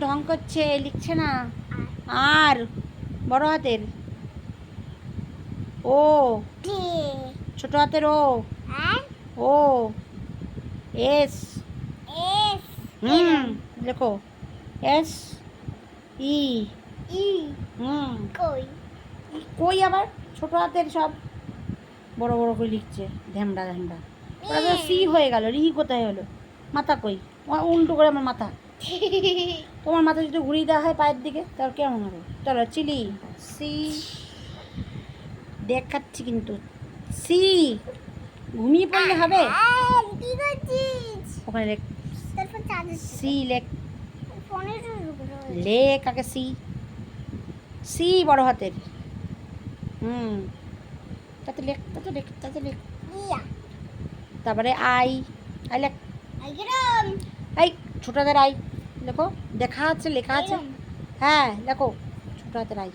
ঢং করছে লিখছে না। আর বড় হাতের। ও ছোট হাতের ও। O S. হুম লেখো। S E. ই। হুম। কই? কই আবার? ছোট হাতের সব। বড় বড় করে লিখছে। ধ্যামড়া ধ্যামড়া। সি হয়ে গেল। রি কোথায় হলো? মাথা কই? ও উল্টো করে আমার মাথা। তোমার মাথা যদি ঘুরিয়ে দেওয়া হয় পায়ের দিকে তাহলে কেমন হবে? চলো চিলি। সি। দেখাচ্ছি কিন্তু। সি। ঘুমিয়ে পড়লে হবে? ওখানে লেখ। সি লেখ। লেখ আগে সি। সি বড় হাতের। হুম। তাতে লেখ তাতে লেখ তাতে লেখ। তারপরে আই। আই লেখ। আইগরম এই ছোট হাতের আই। লেখো দেখা আছে লেখা আছে হ্যাঁ লেখো ছোট হাতের আই